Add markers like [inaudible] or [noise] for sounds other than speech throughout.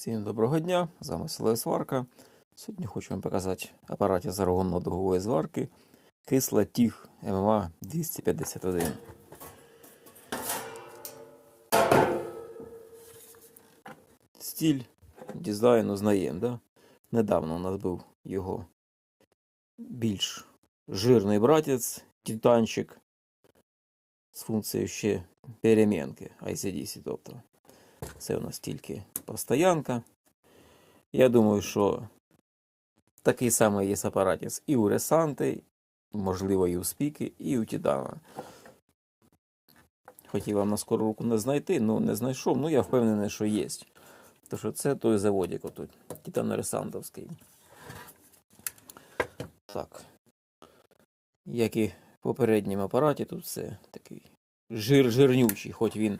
Всім доброго дня, з вами Село Сварка. Сьогодні хочу вам показати апарат зарогонно-дугової зварки Кисла Тіг ММА 251. Стиль дизайну знаємо, да? Недавно у нас був його більш жирний братець, титанчик з функцією ще перемінки ICDC, тобто. Це у нас тільки постоянка. Я думаю, що такий самий є апаратець і у Ресанти, можливо, і у Спіки, і у Титана. Хотів вам на скору руку не знайти, ну не знайшов, ну я впевнений, що є. Тому що це той заводик отут, Титано-Ресантовський. Так. Як і в попередньому апараті, тут все такий жир жирнючий, хоч він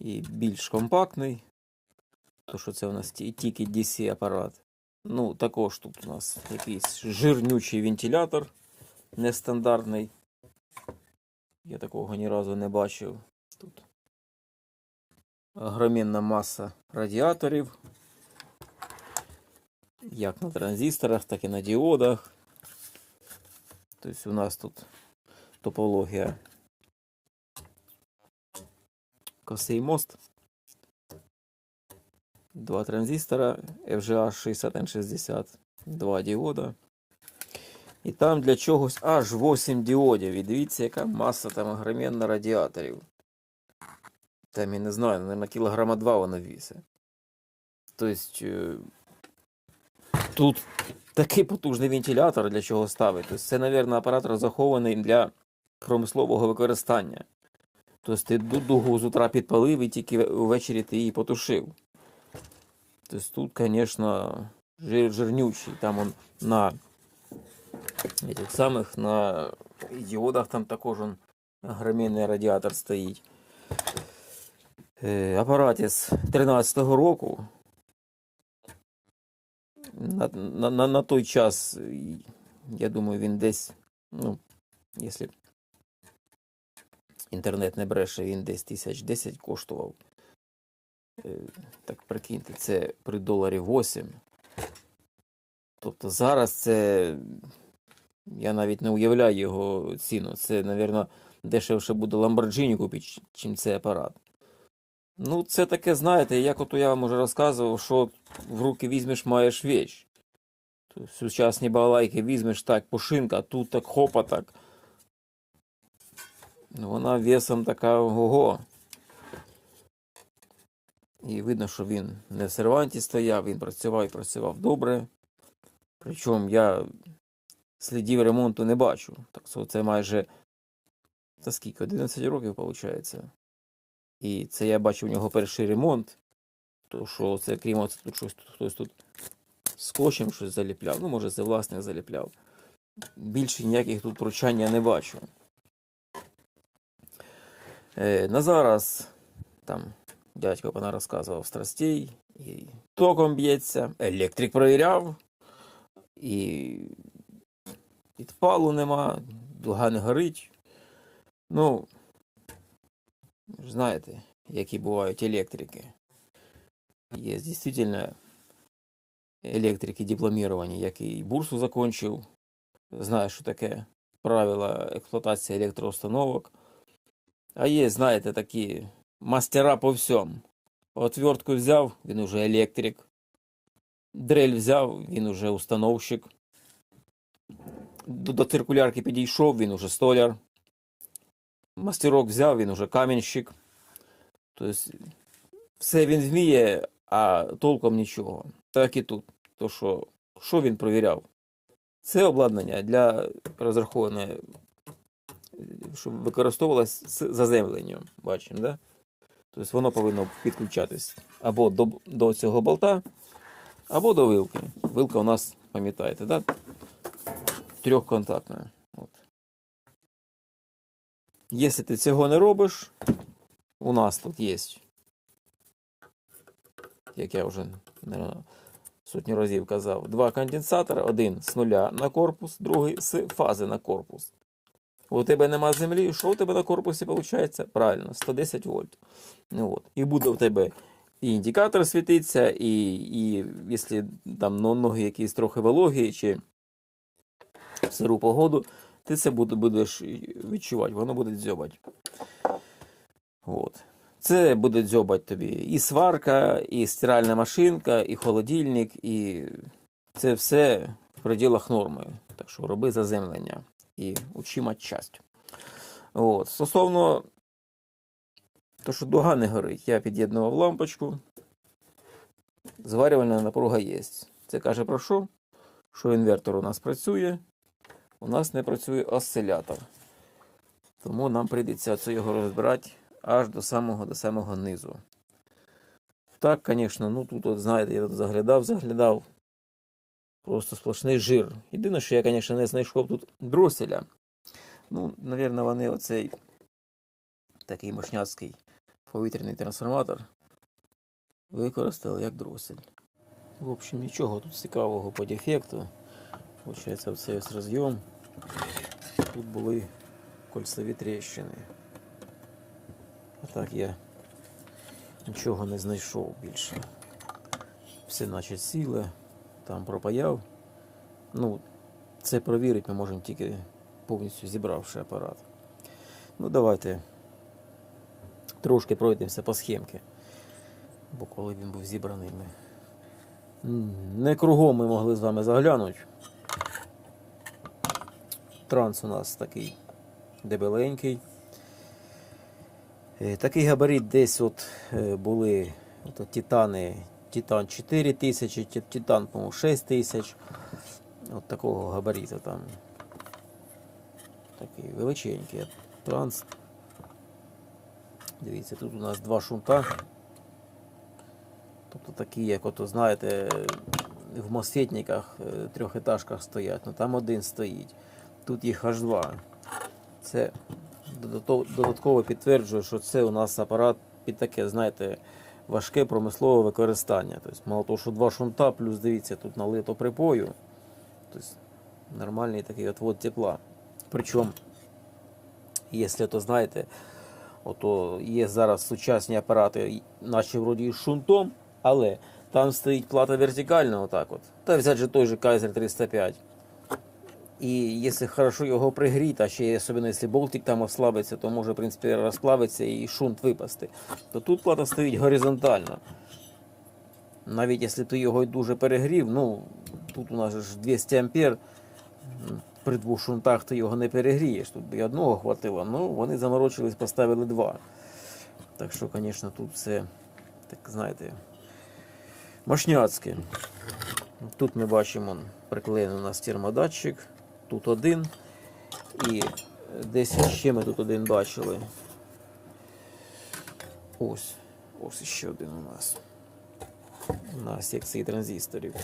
і більш компактний. То що це у нас тільки DC апарат. Ну, також тут у нас якийсь жирнючий вентилятор нестандартний. Я такого ні разу не бачив. Тут огроменна маса радіаторів. Як на транзисторах, так і на діодах. Тобто у нас тут топологія косий мост. Два транзистора FGA 6160, два діода. І там для чогось аж 8 діодів. І дивіться, яка маса там огроменна радіаторів. Там, я не знаю, наверное, кілограма 2 воно вісить. Тобто, е, тут такий потужний вентилятор для чого ставити. Тобто, це, мабуть, апарат розрахований для промислового використання. Тобто ти дугу з утра підпалив і тільки ввечері ти її потушив. Тобто тут, звісно, жир, жирнючий. Там он на этих самих на діодах там також он огроменний радіатор стоїть. Е, апарат із 13-го року. На, на, на, на той час, я думаю, він десь, ну, якщо інтернет не бреше, він десь тисяч 10 коштував. Е, Так прикиньте, це при доларі 8. Тобто зараз це. Я навіть не уявляю його ціну. Це, мабуть, дешевше буде Lamborghini купити, чим цей апарат. Ну, це таке, знаєте, як ото я вам уже розказував, що в руки візьмеш, маєш віч. Сучасні балайки візьмеш так, пушинка, тут так хопа так. Ну, Вона весом така ого. І видно, що він не в серванті стояв, він працював і працював добре. Причому я слідів ремонту не бачу. Так що це майже та скільки? 11 років виходить. І це я бачив у нього перший ремонт. То що це крім оце тут щось тут хтось тут скотчем щось заліпляв. Ну, може, це власник заліпляв. Більше ніяких тут вручань я не бачу. Е, на зараз там дядько пана розказував страстей, і током б'ється, електрик перевіряв, і підпалу нема, дуга не горить. Ну, знаєте, які бувають електрики. Є дійсно електрики дипломіровані, які бурсу закончив, знає, що таке правила експлуатації електроустановок. А є, знаєте, такі мастера по всьому. Отвертку взяв, він уже електрик. Дрель взяв, він уже установщик. До, до циркулярки підійшов, він уже столяр. Мастерок взяв, він уже каменщик. Тобто, все він вміє, а толком нічого. Так і тут. То що, що він провіряв? Це обладнання для розраховане щоб використовувалось з заземленням. Бачимо, да? Тобто воно повинно підключатись або до, до цього болта, або до вилки. Вилка у нас, пам'ятаєте, да? трьохконтактна. От. Якщо ти цього не робиш, у нас тут є, як я вже наверное, сотню разів казав, два конденсатора, один з нуля на корпус, другий з фази на корпус. У тебе нема землі, що у тебе на корпусі виходить? Правильно, 110 вольт. Ну, от. І буде у тебе і індикатор світиться, і, і якщо там ноги якісь трохи вологі чи в сиру погоду, ти це будеш відчувати, воно буде дзьобати. От. Це буде дзьобати тобі і сварка, і стиральна машинка, і холодильник, і це все в пределах норми. Так що роби заземлення і учи матчасть. От. Стосовно то, що дуга не горить, я під'єднував лампочку. Зварювальна напруга є. Це каже про що? Що інвертор у нас працює, у нас не працює осцилятор. Тому нам прийдеться це його розбирати аж до самого до самого низу. Так, звісно, ну тут, от, знаєте, я тут заглядав, заглядав. Просто сплошний жир. Єдине, що я, звісно, не знайшов тут дроселя. Ну, навірно, вони оцей такий мощняцький повітряний трансформатор використали як дросель. В общем, нічого тут цікавого по дефекту. Получається, оцей ось розйом. Тут були кольцеві тріщини. А так я нічого не знайшов більше. Все наче ціле, там пропаяв. Ну, це провірити ми можемо тільки повністю зібравши апарат. Ну, давайте трошки пройдемося по схемці. Бо коли він був зібраний, ми не кругом ми могли з вами заглянути. Транс у нас такий дебеленький. Е, Такий габарит десь от е, були от титани. Титан 4000, ті- Титан, по-моєму, 6000. От такого габариту там. Такий величенький транс. Дивіться, тут у нас два шунта. Тобто такі, як ото, знаєте, в мосфетниках, е, трьохетажках стоять. Ну там один стоїть. Тут їх аж два. Це додатково підтверджує, що це у нас апарат під таке, знаєте, важке промислове використання. Тобто, мало того, що два шунта, плюс дивіться, тут налито припою. Тобто нормальний такий отвод тепла. Причому, якщо то знаєте, ото є зараз сучасні апарати, наче вроді з шунтом, але там стоїть плата вертикальна, отак от. Та взяти же той же Kaiser 305. І якщо хорошо його пригріти, а ще особливо, якщо болтик там ослабиться, то може, в принципі, розплавитися і шунт випасти. То тут плата стоїть горизонтально. Навіть якщо ти його дуже перегрів, ну тут у нас ж 200 ампер, при двох шунтах ти його не перегрієш. Тут і одного хватило, ну вони заморочились, поставили два. Так що, звісно, тут все, так знаєте, мощняцьке. Тут ми бачимо приклеєний у нас термодатчик. Тут один. І десь ще ми тут один бачили. Ось. Ось ще один у нас. На секції транзисторів.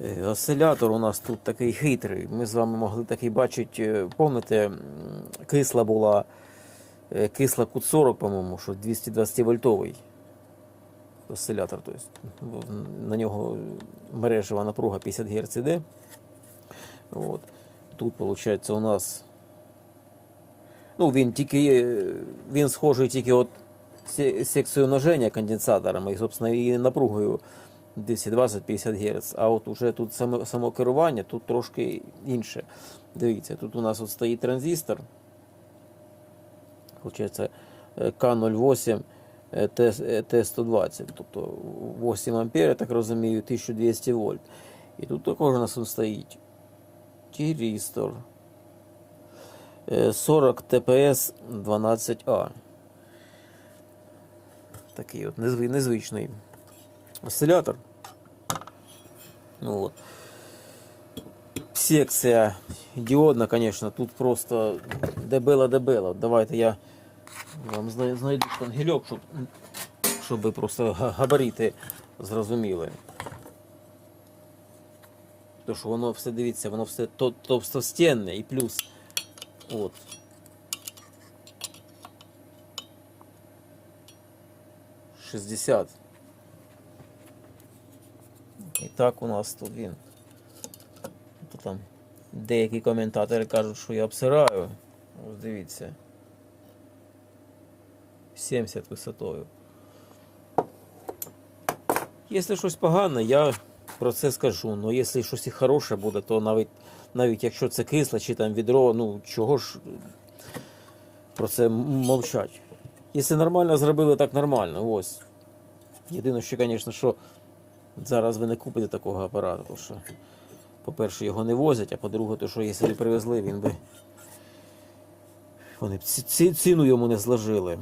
Е, Осцилятор у нас тут такий хитрий. Ми з вами могли такий бачити. е, Помните, кисла була е, кисла кут 40, по-моєму, що 220 вольтовий осцилятор. Тобто, на нього мережева напруга 50 Гц іде. От. Тут, виходить, у нас. Ну, він тільки. Він схожий тільки от се- секцією ноження конденсаторами і, собственно, і напругою 220-50 Гц. А от уже тут само, само керування, тут трошки інше. Дивіться, тут у нас от стоїть транзистор. Получається е, К08 е, Т- е, Т120, тобто 8 ампер, я так розумію, 1200 вольт. І тут також у нас он стоїть тірістор. Е, 40 ТПС 12А. Такий от незв- незвичний осцилятор. Ну, от. Секція діодна, звісно, тут просто дебела-дебела. Давайте я вам зна- знайду ангельок, щоб, щоб просто га- габарити зрозуміли. То що воно все дивіться, воно все то- товстостінне і плюс. От. Шістдесят. І так у нас тут він. То там деякі коментатори кажуть, що я обсираю. Ось дивіться. 70 висотою. Якщо щось погане, я про це скажу. Ну, якщо щось і хороше буде, то навіть, навіть якщо це кисле чи там відро, ну чого ж про це мовчать. Якщо нормально зробили, так нормально. Ось. Єдине, що, звісно, що зараз ви не купите такого апарату, тому що, по-перше, його не возять, а по-друге, то що якщо б привезли, він би. Вони ціну йому не зложили.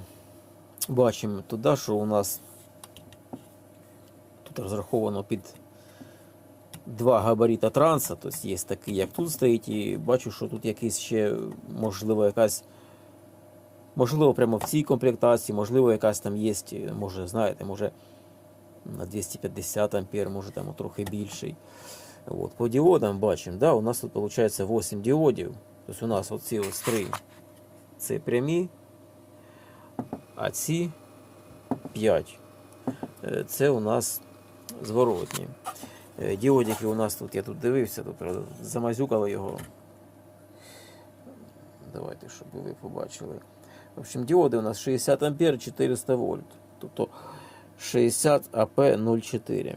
Бачимо туди, що у нас тут розраховано під два габаріта транса, тобто є такий, як тут стоїть, і бачу, що тут якийсь ще, можливо, якась. Можливо, прямо в цій комплектації, можливо, якась там є, може, знаєте, може на 250 ампер, може там трохи більший. От, по діодам бачимо, да, у нас тут виходить 8 діодів. Тобто у нас оці ось три це прямі, а ці 5. Е, Це у нас зворотні. Е, Діодики у нас тут, я тут дивився, тут замазюкали його. Давайте, щоб ви побачили. В общем, діоди у нас 60 ампер 400 вольт. Тобто 60 АП 04.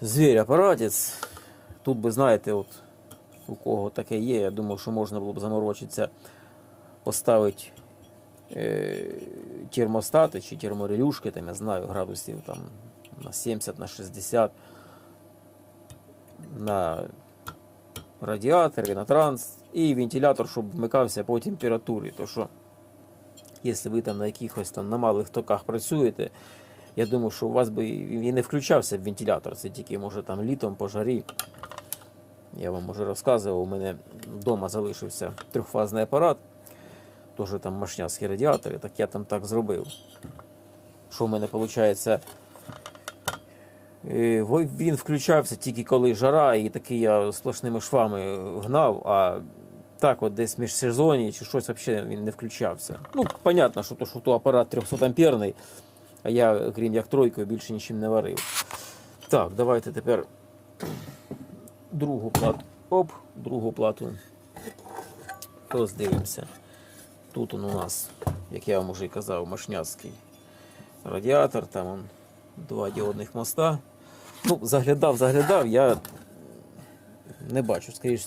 Звір апаратець. Тут би, знаєте, от у кого таке є, я думаю, що можна було б заморочитися, поставити е, термостати чи терморелюшки, там, я знаю, градусів там, на 70, на 60, на радіатори, на транс, і вентилятор, щоб вмикався по температурі. То що, якщо ви там на якихось там на малих токах працюєте, я думаю, що у вас би і не включався в вентилятор, це тільки може там літом по жарі. Я вам уже розказував, у мене вдома залишився трьохфазний апарат, теж там мощняцькі радіатори, так я там так зробив. Що в мене виходить? Е, Він включався тільки коли жара, і такий я сплошними швами гнав, а так от десь між сезоні чи щось взагалі він не включався. Ну, понятно, що то, що то апарат 300 амперний, а я, крім як тройкою, більше нічим не варив. Так, давайте тепер другу плату. Оп, другу плату. Роздивимося. Тут он у нас, як я вам вже і казав, машняцький радіатор, там он два діодних моста. Ну, заглядав, заглядав, я не бачу, скоріше,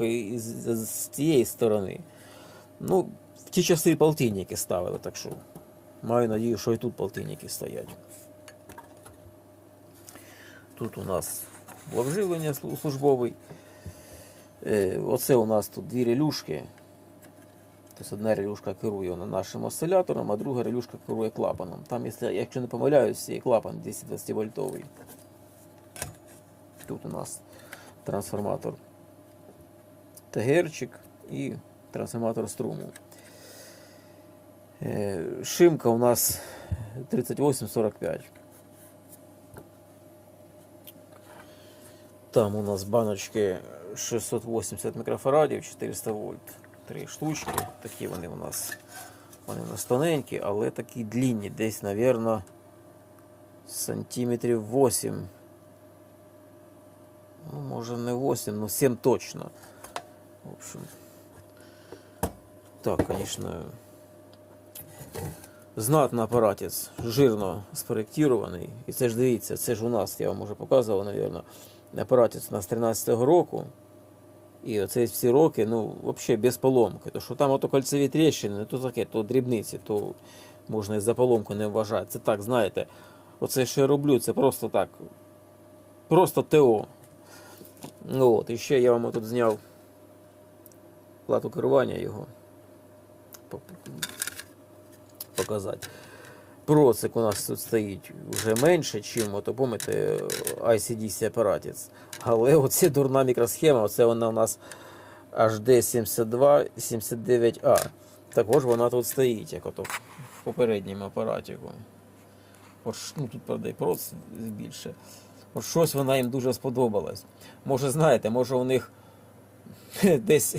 із, з, цієї сторони. Ну, в ті часи полтинники ставили, так що маю надію, що і тут полтинники стоять. Тут у нас обживлення слу- службовий. Е, Оце у нас тут дві релюшки. Тобто одна релюшка керує на нашим осцилятором, а друга релюшка керує клапаном. Там, якщо, не помиляюсь, є клапан 220 вольтовий. Тут у нас трансформатор ТГРчик і трансформатор струму. Е, Шимка у нас 3845. Там у нас баночки 680 мікрофарадів, 400 вольт. Три штучки. Такі вони у нас. Вони у нас тоненькі, але такі длінні. Десь, мабуть, сантиметрів 8. Ну, може не 8, но 7 точно. В общем. Так, конечно. Знатно апаратець, жирно спроєктований. І це ж дивіться, це ж у нас, я вам вже показував, мабуть, апаратець у нас 13-го року. І оце всі роки, ну, взагалі без поломки. То що там ото кольцеві тріщини, то таке, то дрібниці, то можна і за поломку не вважати. Це так, знаєте, оце що я роблю, це просто так. Просто ТО. Ну от, і ще я вам тут зняв плату керування його. Показати. Процик у нас тут стоїть вже менше, чим ото, помните, ICDC апаратець. Але оце дурна мікросхема, оце вона у нас HD72 79A. Також вона тут стоїть, як ото в попередньому апараті. От, ну, тут, правда, і проц більше. От щось вона їм дуже сподобалась. Може, знаєте, може у них [laughs] десь,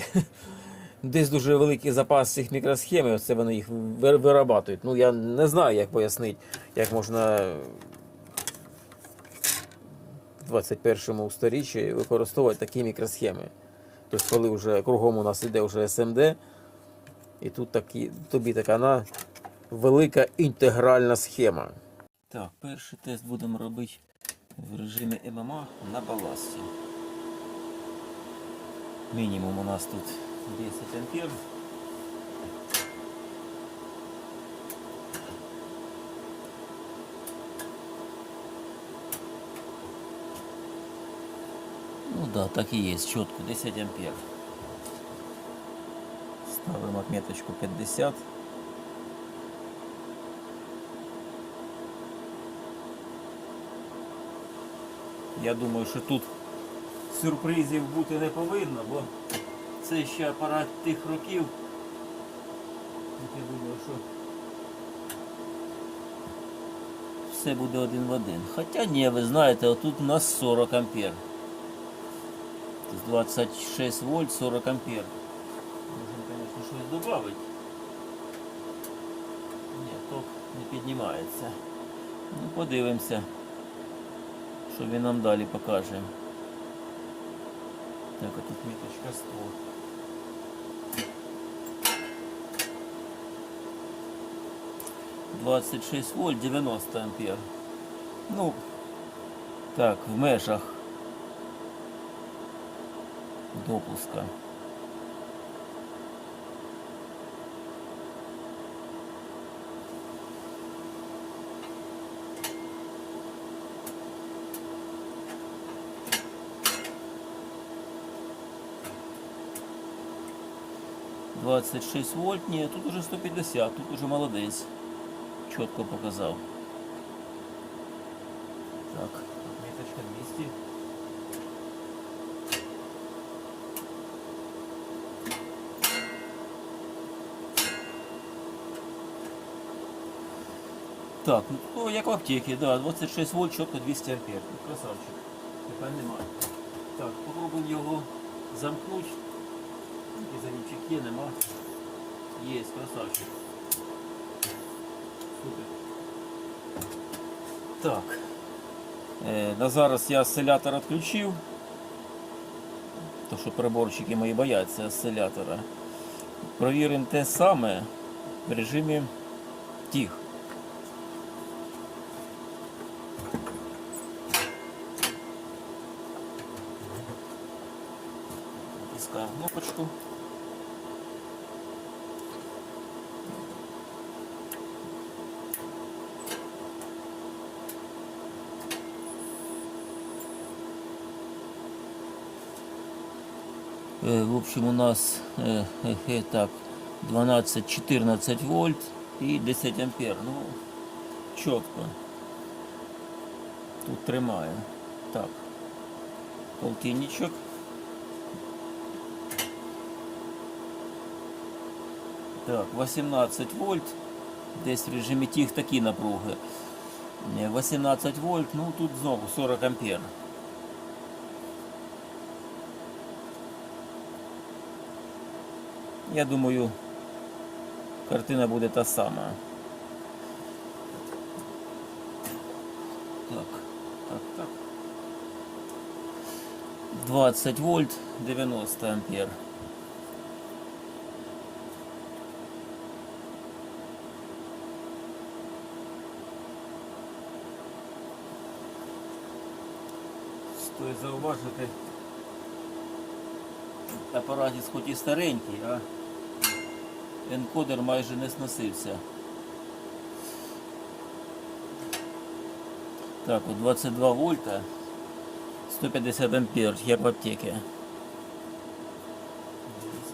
десь дуже великий запас цих мікросхем, оце вони їх вир- вирабатують. Ну, я не знаю, як пояснити, як можна в 21 сторіччі використовувати такі мікросхеми. Тобто, коли вже кругом у нас іде вже SMD, і тут такі, тобі така на велика інтегральна схема. Так, перший тест будемо робити в режимі ММА на баласті. Мінімум у нас тут 10 ампер. Ну да, так и есть, четко, 10 ампер. Ставим отметочку 50. Я думаю, що тут сюрпризів бути не повинно, бо це ще апарат тих років. Я думаю, що все буде один в один. Хоча ні, ви знаєте, отут у нас 40 ампер. 26 вольт 40 ампер. Можемо, звісно, щось додати. Ні, ток не піднімається. Ну, подивимося, що він нам далі покаже. Так, а тут міточка 100. Двадцять шість вольт 90 ампер. Ну, так, в межах допуска. Двадцать шесть вольт, ні, тут уже 150, тут уже молодець. Чітко показав. Так, отметочка 200. Так, ну як в аптеке, да, 26 вольт, чітко 200 ампер. Красавчик. Питань немає. Так, попробуємо його замкнути. І замічик є, нема. Є, красавчик. Так. Е, на зараз я осцилятор відключив. То що приборчики мої бояться осцилятора. Провіримо те саме в режимі тих. В общем, у нас э, э, э, так 12-14 вольт и 10 ампер. Ну, чітко. Тут тримає. Так. Полтинничок. Так, 18 вольт. Десь в режимі тих такі напруги. Ні, 18 вольт, ну тут знову 40 ампер. Я думаю, картина буде та сама. Так, так, так. 20 вольт, 90 ампер. Стоїть зауважити, апаратіс хоч і старенький, а енкодер майже не сносився. Так, от 22 вольта, 150 ампер, як в аптеке.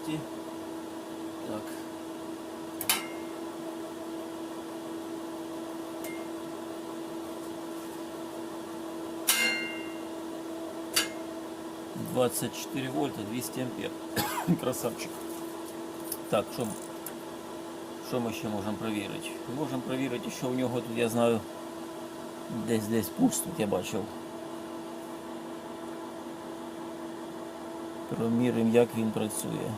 200. Так. Двадцать четыре вольта, 200 ампер. [coughs] Красавчик. Так, що, що ми ще можемо перевірити? Можемо перевірити, що в нього тут, я знаю, десь десь пульс тут я бачив. Проміримо, як він працює.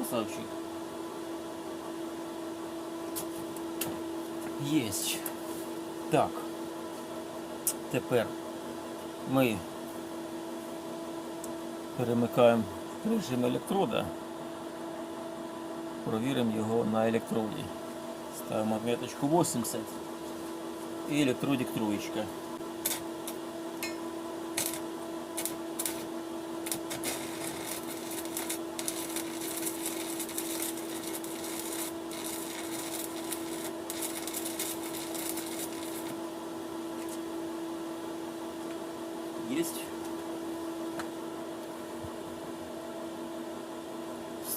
Красавчик. Єсть. Так. Тепер ми перемикаємо в режим електрода. Провіримо його на електроді. Ставимо отметочку 80 і електродик троєчка. Есть.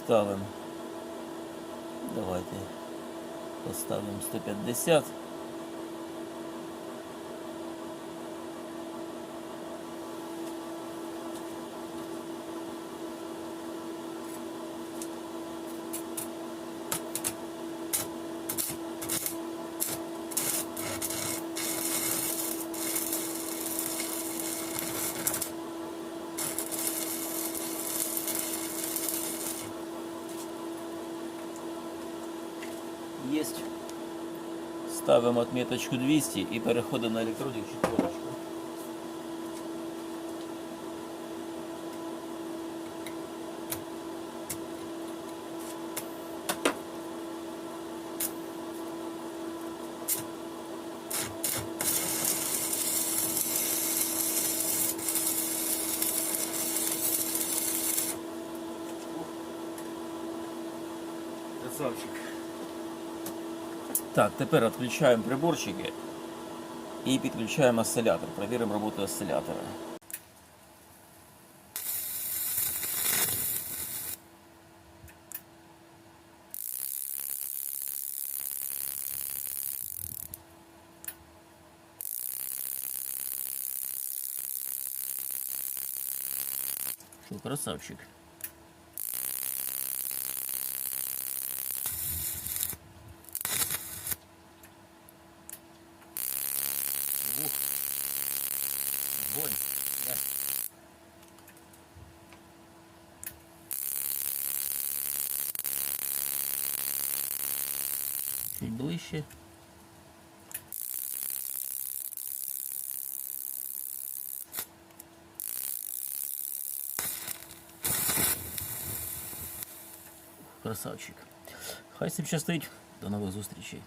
Ставим. Давайте поставим 150. Ставимо отметочку 200 и переходимо на электродик четверочку. Красавчик. Так, тепер відключаємо приборчики і підключаємо осциллятор. Провіримо роботу осциллятора. Красавчик. Красавчик. Хай собі щастить. До нових зустрічей.